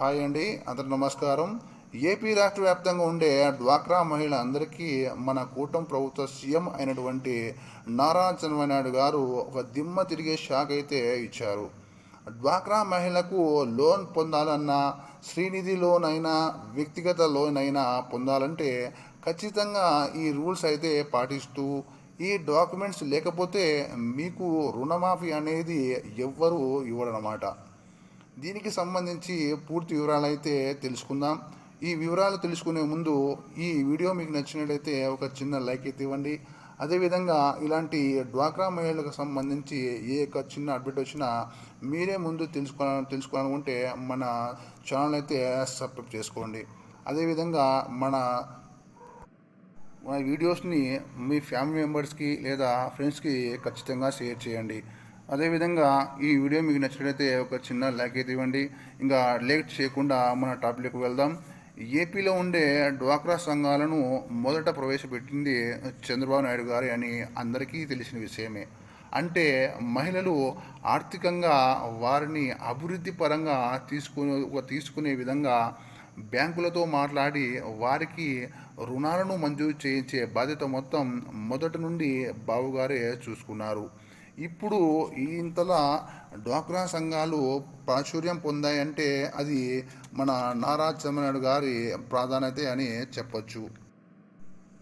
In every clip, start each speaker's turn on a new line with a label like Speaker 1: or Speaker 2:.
Speaker 1: Hi అండి అందరు నమస్కారం. ఏపీ రాష్ట్ర వ్యాప్తంగా ఉండే డ్వాక్రా మహిళ అందరికీ మన కూటమి ప్రభుత్వ సీఎం అయినటువంటి నారా చంద్రబాబు నాయుడు గారు ఒక దిమ్మ తిరిగే షాక్ అయితే ఇచ్చారు. డ్వాక్రా మహిళకు లోన్ పొందాలన్నా శ్రీనిధి లోన్ అయినా వ్యక్తిగత లోన్ అయినా పొందాలంటే ఖచ్చితంగా ఈ రూల్స్ అయితే పాటిస్తూ ఈ డాక్యుమెంట్స్ లేకపోతే మీకు రుణమాఫీ అనేది ఎవ్వరూ ఇవ్వడనమాట దీనికి సంబంధించి పూర్తి వివరాలు అయితే తెలుసుకుందాం. ఈ వివరాలు తెలుసుకునే ముందు ఈ వీడియో మీకు నచ్చినట్లయితే ఒక చిన్న లైక్ అయితే ఇవ్వండి. అదేవిధంగా ఇలాంటి డ్వాక్రా మహిళలకు సంబంధించి ఏ యొక్క చిన్న అప్డేట్ వచ్చినా మీరే ముందు తెలుసుకోవాలని తెలుసుకోవాలనుకుంటే మన ఛానల్ అయితే సబ్స్క్రైబ్ చేసుకోండి. అదేవిధంగా మన మన వీడియోస్ని మీ ఫ్యామిలీ మెంబర్స్కి లేదా ఫ్రెండ్స్కి ఖచ్చితంగా షేర్ చేయండి. అదేవిధంగా ఈ వీడియో మీకు నచ్చినట్లయితే ఒక చిన్న లైక్ అయితే ఇవ్వండి. ఇంకా లేట్ చేయకుండా మన టాపిక్కి వెళ్దాం. ఏపీలో ఉండే డ్వాక్రా సంఘాలను మొదట ప్రవేశపెట్టింది చంద్రబాబు నాయుడు గారి అని అందరికీ తెలిసిన విషయమే. అంటే మహిళలు ఆర్థికంగా వారిని అభివృద్ధి పరంగా తీసుకునే తీసుకునే విధంగా బ్యాంకులతో మాట్లాడి వారికి రుణాలను మంజూరు చేయించే బాధ్యత మొత్తం మొదటి నుండి బాబుగారే చూసుకున్నారు. ఇప్పుడు ఇంతలా డ్వాక్రా సంఘాలు ప్రాచుర్యం పొందాయంటే అది మన నారా చంద్రనాయుడు గారి ప్రాధాన్యత అని చెప్పొచ్చు.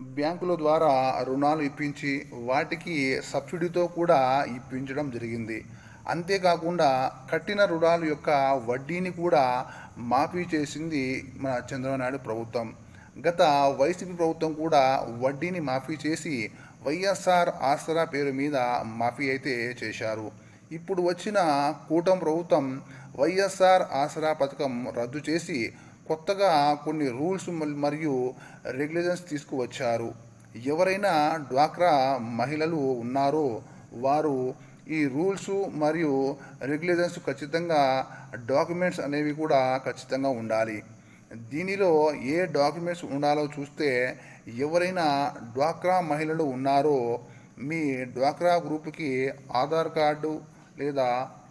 Speaker 1: బ్యాంకుల ద్వారా రుణాలు ఇప్పించి వాటికి సబ్సిడీతో కూడా ఇప్పించడం జరిగింది. అంతేకాకుండా కట్టిన రుణాల యొక్క వడ్డీని కూడా మాఫీ చేసింది మన చంద్రబాబు నాయుడు ప్రభుత్వం. గత వైసీపీ ప్రభుత్వం కూడా వడ్డీని మాఫీ చేసి వైఎస్ఆర్ ఆసరా పేరు మీద మాఫీ అయితే చేశారు. ఇప్పుడు వచ్చిన కూటమి ప్రభుత్వం వైఎస్ఆర్ ఆసరా పథకం రద్దు చేసి కొత్తగా కొన్ని రూల్స్ మరియు రెగ్యులేషన్స్ తీసుకువచ్చారు. ఎవరైనా డ్వాక్రా మహిళలు ఉన్నారో వారు ఈ రూల్స్ మరియు రెగ్యులేషన్స్ ఖచ్చితంగా డాక్యుమెంట్స్ అనేవి కూడా ఖచ్చితంగా ఉండాలి. దీనిలో ఏ డాక్యుమెంట్స్ ఉండాలో చూస్తే ఎవరైనా డ్వాక్రా మహిళలు ఉన్నారో మీ డ్వాక్రా గ్రూప్కి ఆధార్ కార్డు లేదా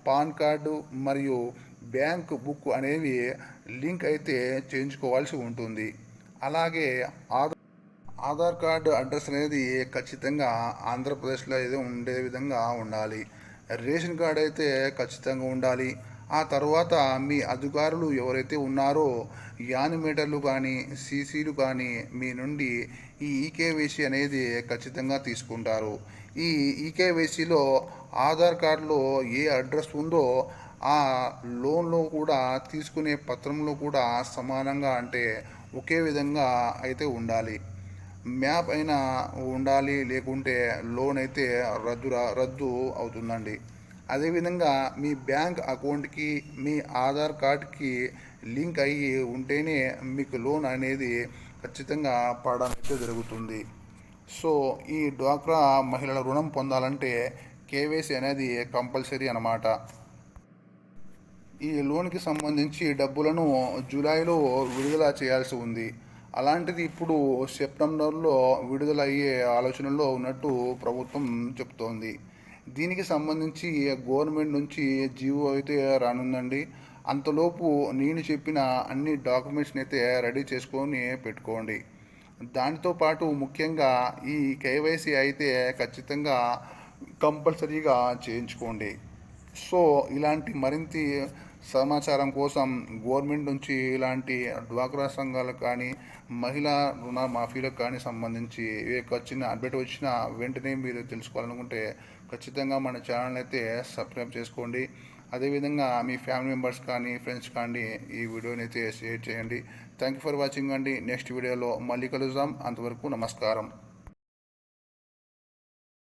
Speaker 1: పాన్ కార్డు మరియు బ్యాంక్ బుక్ అనేవి లింక్ అయితే చేయించుకోవాల్సి ఉంటుంది. అలాగే ఆధార్ ఆధార్ కార్డు అడ్రస్ అనేది ఖచ్చితంగా ఆంధ్రప్రదేశ్లో అయితే ఉండే విధంగా ఉండాలి. రేషన్ కార్డు అయితే ఖచ్చితంగా ఉండాలి. ఆ తర్వాత మీ అధికారులు ఎవరైతే ఉన్నారో యానిమేటర్లు కానీ సీసీలు కానీ మీ నుండి ఈ ఈకేవైసీ అనేది ఖచ్చితంగా తీసుకుంటారు. ఈ ఈకేవైసీలో ఆధార్ కార్డులో ఏ అడ్రస్ ఉందో ఆ లోన్లో కూడా తీసుకునే పత్రంలో కూడా సమానంగా అంటే ఒకే విధంగా అయితే ఉండాలి. మ్యాప్ అయినా ఉండాలి లేకుంటే లోన్ అయితే రద్దు రద్దు అవుతుందండి. అదేవిధంగా మీ బ్యాంక్ అకౌంట్కి మీ ఆధార్ కార్డ్కి లింక్ అయ్యి ఉంటేనే మీకు లోన్ అనేది ఖచ్చితంగా పడడం జరుగుతుంది. సో ఈ డ్వాక్రా మహిళల రుణం పొందాలంటే కేవైసీ అనేది కంపల్సరీ అన్నమాట. ఈ లోన్కి సంబంధించి డబ్బులను జూలైలో విడుదల చేయాల్సి ఉంది. అలాంటిది ఇప్పుడు సెప్టెంబర్లో విడుదల అయ్యే ఆలోచనలో ఉన్నట్టు ప్రభుత్వం చెప్తోంది. దీనికి సంబంధించి గవర్నమెంట్ నుంచి జీవో అయితే రానుందండి అంతలోపు నేను చెప్పిన అన్ని డాక్యుమెంట్స్ని అయితే రెడీ చేసుకొని పెట్టుకోండి. దానితో పాటు ముఖ్యంగా ఈ కేవైసీ అయితే ఖచ్చితంగా కంపల్సరీగా చేయించుకోండి. సో ఇలాంటి మరింత సమాచారం కోసం గవర్నమెంట్ నుంచి ఇలాంటి డ్వాక్రా సంఘాలకు కానీ మహిళా రుణ మాఫీలకు కానీ సంబంధించి ఏ అప్డేట్ వచ్చినా వెంటనే మీరు తెలుసుకోవాలనుకుంటే ఖచ్చితంగా మన ఛానల్ అయితే సబ్స్క్రైబ్ చేసుకోండి. అదేవిధంగా మీ ఫ్యామిలీ మెంబర్స్ కానీ ఫ్రెండ్స్ కానీ ఈ వీడియోని అయితే షేర్ చేయండి. థ్యాంక్ యూ ఫర్ వాచింగ్ అండి. నెక్స్ట్ వీడియోలో మళ్ళీ కలుద్దాం. అంతవరకు నమస్కారం.